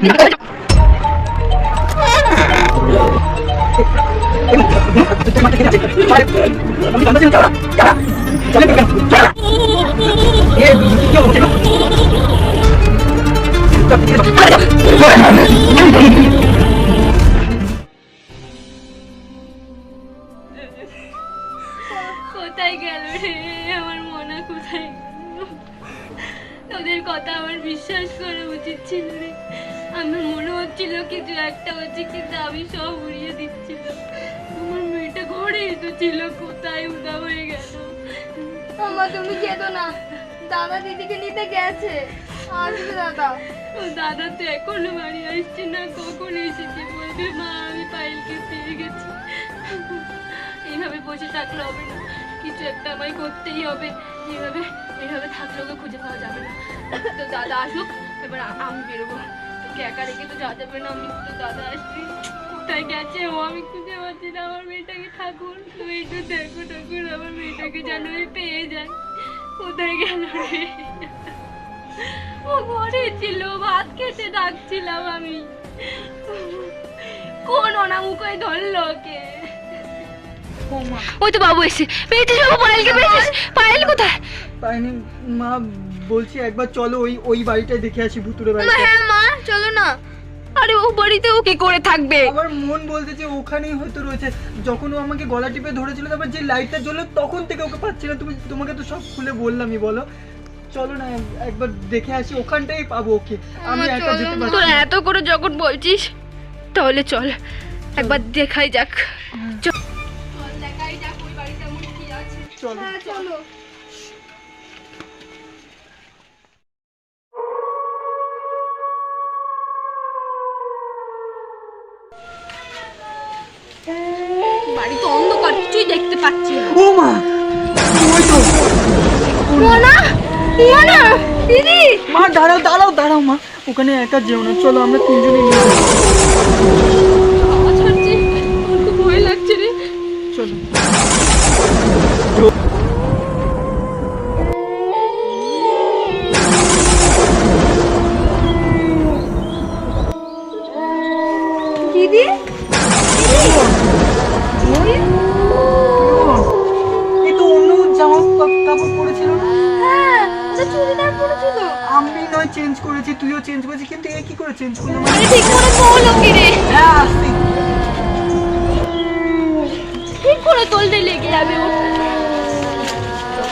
কোথায় তোদের কথা আমার বিশ্বাস করা উচিত ছিল রে আমার মনে হচ্ছিল কিছু একটা হচ্ছে কিন্তু আমি সব উড়িয়ে দিচ্ছিল। আমার মেয়েটা ঘরেই তো ছিল কোথায় উদা হয়ে গেল? আমা তুমি কেঁদো না। দাদা দিদিকে নিতে গেছে। আসবে দাদা। দাদা তো এখনও বাড়ি আসছে না কখন এসেছে বলবে? মা আমি পায়েলকে পেয়ে গেছি। এইভাবে বসে থাকলে হবে না। কিছু একটা আমায় করতেই হবে। এইভাবে এইভাবে থাকলে তো দাদা আসুক, এবার আমি বেরোবো। তোকে একা রেখে তো যাওয়া যাবে না, আমি তো দাদা আসছি কোথায় গেছে ও? আমি খুঁজে পাচ্ছি না, আমার মেয়েটাকে ঠাকুর। তুমি একটু দেখো ঠাকুর, আমার মেয়েটাকে যেন আমি পেয়ে যাই। কোথায় গেল রে? ও ঘরে ছিল, ভাত খেতে ডাকছিলাম আমি। কোন অনামুখই ধরলো ওকে? ওই তো বাবু এসে। পেয়েছিস বাবু পায়েলকে পেয়েছিস? পায়েল কোথায়? পাইনি মা বলছি একবার চলো ওই ওই বাড়িটায় দেখে আসি ভুতুরে মা, বাড়িটা হ্যাঁ মা চলো না। আরে ও বাড়িতে ও কি করে থাকবে? আমার মন বলতে যে ওখানেই হয়তো রয়েছে। যখন ও আমাকে গলা টিপে ধরেছিল তারপর যে লাইটটা জ্বললো তখন থেকে ওকে পাচ্ছি না। তুমি তোমাকে তো সব খুলে বললামই বলো। চলো না একবার দেখে আসি ওখানটাই পাবো ওকে। আমি একা যেতে। তোর পারছি না। এত করে যখন বলছিস? তাহলে চল একবার দেখাই যাক। চল। চলো। হ্যাঁ চলো। বাড়ি তো অন্ধকার কিছুই দেখতে পাচ্ছি ও মা! ওই তো মোনা! মোনা! দিদি! মা দাঁড়াও দাঁড়াও দাঁড়াও মা। ওখানে একা যেও না। চলো আমরা তিনজনে নিয়ে চুড়িদার আমি নয় চেঞ্জ করেছি তুইও চেঞ্জ করেছিস কিন্তু এ কি করে চেঞ্জ করল আরে ঠিক করে বলো কি রে। হ্যাঁ আসছি। ঠিক করে তোলতে লেগে যাবে ওর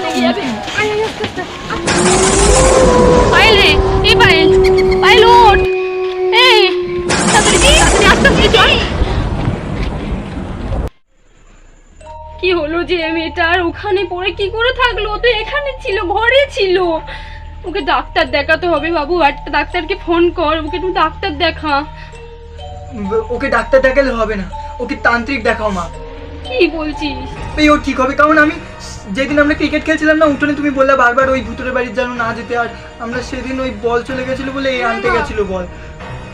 লেগে যাবে। পায়েল রে এই পায়েল। পায়েল ওঠ। এই তাড়াতাড়ি কি তাড়াতাড়ি আস্তে আস্তে চল। কি হলো যে মেয়েটার ওখানে পড়ে কি করে থাকল? তো এখানে ছিল ঘরে ছিল। ওকে ডাক্তার দেখাতে হবে বাবু একটা ডাক্তারকে ফোন কর ওকে একটু ডাক্তার দেখা। ওকে ডাক্তার দেখালে হবে না ওকে তান্ত্রিক দেখাও মা। কি বলছিস? এই ও ঠিক হবে কারণ আমি যেদিন আমরা ক্রিকেট খেলছিলাম না উঠোনে তুমি বললে বারবার ওই ভুতুরে বাড়ির যেন না যেতে আর আমরা সেদিন ওই বল চলে গেছিল বলে এই আনতে গেছিল বল।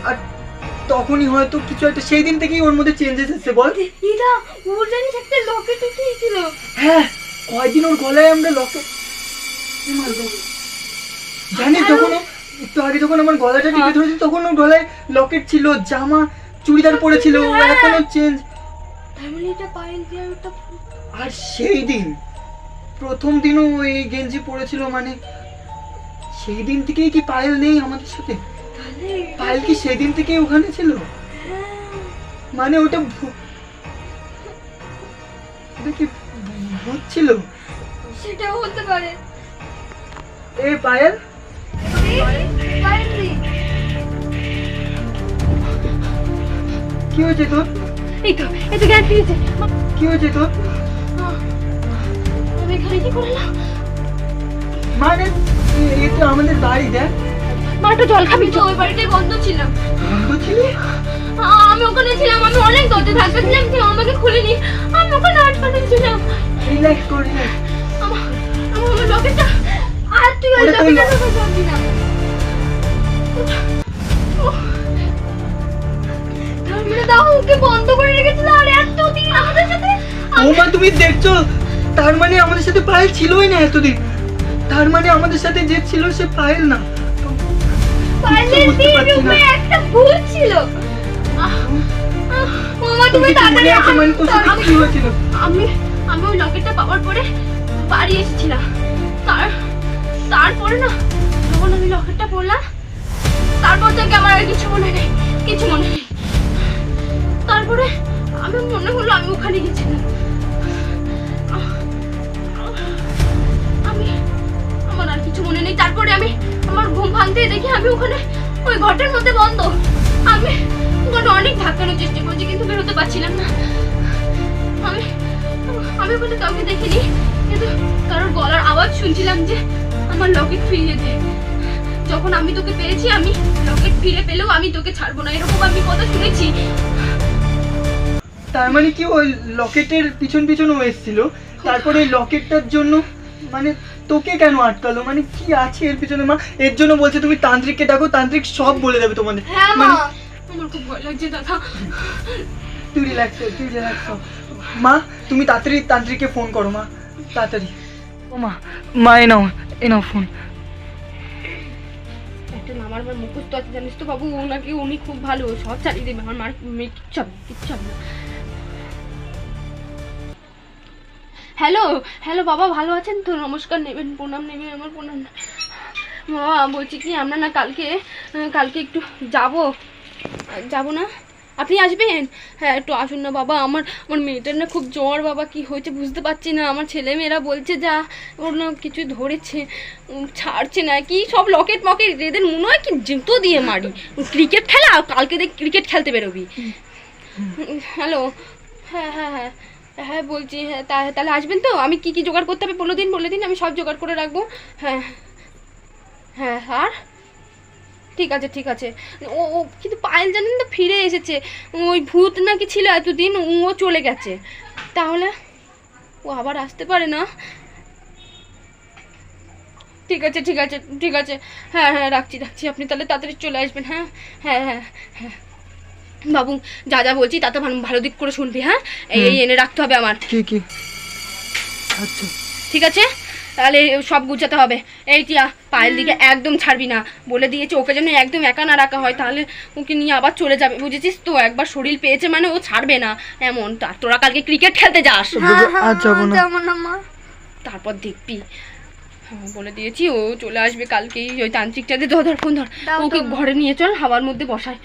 আর তখনই হয়তো কিছু একটা সেই দিন থেকেই ওর মধ্যে চেঞ্জেস এসেছে বল। দিদা ওর জানিস একটা লকেট উঠিয়েছিল? হ্যাঁ কয়দিন ওর গলায় আমরা লকে জানিস যখন ও- একটু আগে যখন আমার গলাটা টিপে ধরেছিল তখন গলায় লকেট ছিল জামা চুড়িদার পরেছিল ও এখনও চেঞ্জ আর সেই দিন প্রথম দিনও ওই গেঞ্জি পরেছিল মানে সেই দিন থেকেই কি পায়েল নেই আমাদের সাথে? পায়েল কি সেই দিন থেকেই ওখানে ছিল? হ্যাঁ। মানে ওটা ওটা কি ভূত ছিল? সেটাও হতে পারে। এ পায়েল? কি হয়েছে তোর? এই তো এই তো জ্ঞান ফিরেছে কি হয়েছে তোর? আমি এখানে কি করলাম মানে এ- এ তো আমাদের বাড়ি দেখ। মা একটু জল খাবি। তো ওই বাড়িটাই বন্ধ ছিলাম। বন্ধ ছিলি? আমি ওখানে ছিলাম আমি অনেক দরজা ধাক্কা ছিলাম কেউ আমাকে খুলিনি। আমি ওখানে আটকানো ছিলাম রিল্যাক্স কর relax। আমার আমার লকেটটা আর তুই ওই কথা ভাববি না? ও মা তুমি দেখছ? তার মানে আমাদের সাথে পায়েল ছিলই না এতদিন। তার মানে আমাদের সাথে যে ছিল সে পায়েল না। রূপে একটা ছিল। তুমি মনে তাড়াতাড়ি আমি- কি হয়েছিল আমি আমি ওই লকেটটা পাওয়ার পরে বাড়ি এসেছিলাম। তার তারপরে না যখন আমি লকেটটা পড়লাম তারপর থেকে আমার আর কিছু মনে নেই কিছু মনে নেই। তারপরে আমি মনে হলো আমি ওখানে গেছিলাম। আমার ভাঙতে দেখি আমি ওখানে ওই ঘরটার মধ্যে বন্ধ। আমি ওখানে অনেক ধাক্কানোর চেষ্টা করছি কিন্তু বেরোতে পারছিলাম না। আমি আমি ওখানে কাউকে দেখিনি কিন্তু কারোর গলার আওয়াজ শুনছিলাম যে আমার লকেট ফিরিয়ে দে। যখন আমি তোকে পেয়েছি আমি লকেট ফিরে পেলেও আমি তোকে ছাড়বো না। এরকম আমি কথা শুনেছি। তার মানে কি ওই লকেটের পিছন পিছন ও এসেছিল তারপরে লকেটটার জন্য মানে তোকে কেন আটকালো? মানে কি আছে এর পিছনে মা? এর জন্য বলছে তুমি তান্ত্রিককে ডাকো তান্ত্রিক সব বলে দেবে তোমাদের। হ্যাঁ মা। মানে আমার খুব ভয় লাগছে দাদা। তুই রিল্যাক্স হো তুই রিল্যাক্স হো। মা তুমি তাড়াতাড়ি তান্ত্রিককে ফোন করো মা। তাড়াতাড়ি। ও মা মা এ নাও এ নাও ফোন একটা আমার আমার মুখস্থ আছে জানিস তো বাবু? ওনাকে উনি খুব ভালো। সব চালিয়ে দেবে। আমার মার মেয়ে কিচ্ছু হবে না, কিচ্ছু হ্যালো হ্যালো বাবা ভালো আছেন তো? নমস্কার নেবেন প্রণাম নেবেন আমার প্রণাম। বাবা বলছি কি আমরা না কালকে কালকে একটু যাব। যাব না? আপনি আসবেন? হ্যাঁ একটু আসুন না বাবা আমার আমার মেয়েটার না খুব জ্বর বাবা কি হয়েছে বুঝতে পারছি না। আমার ছেলে মেয়েরা বলছে যা ওর না কিছু ধরেছে ছাড়ছে না কি সব লকেট মকেট এদের মনে হয় কি জুতো দিয়ে মারি। ক্রিকেট খেলা আর কালকে দেখ ক্রিকেট খেলতে বেরোবি। হ্যালো হ্যাঁ হ্যাঁ হ্যাঁ। হ্যাঁ বলছি হ্যাঁ তাহলে আসবেন তো? আমি কি কি জোগাড় করতে হবে? বলে দিন বলে দিন, আমি সব জোগাড় করে রাখব। হ্যাঁ হ্যাঁ আর? ঠিক আছে ঠিক আছে। ও ও, কিন্তু পায়েল জানেন তো ফিরে এসেছে। ওই ভূত নাকি ছিল এতদিন, ও চলে গেছে। তাহলে ও আবার আসতে পারে না? ঠিক আছে ঠিক আছে ঠিক আছে। হ্যাঁ হ্যাঁ রাখছি রাখছি। আপনি তাহলে তাড়াতাড়ি চলে আসবেন হ্যাঁ? হ্যাঁ হ্যাঁ হ্যাঁ। বাবু যা যা বলছি তাতে ভালো ভালো দিক করে শুনবি হ্যাঁ? এই এনে রাখতে হবে আমার। কি কি? আচ্ছা। ঠিক আছে? তাহলে সব গুছাতে হবে। এই টিয়া পায়ের দিকে একদম ছাড়বি না। বলে দিয়েছি ওকে যেন একদম একা না রাখা হয় তাহলে ওকে নিয়ে আবার চলে যাবে। বুঝেছিস তো একবার শরীর পেয়েছে মানে ও ছাড়বে না। এমন তার তোরা কালকে ক্রিকেট খেলতে যাস। হ্যাঁ হ্যাঁ মা। তারপর দেখবি। হ্যাঁ, বলে দিয়েছি ও চলে আসবে কালকেই। ওই তান্ত্রিকটাতে ধর ধর ফোন ধর ওকে ঘরে নিয়ে চল হাওয়ার মধ্যে বসায়।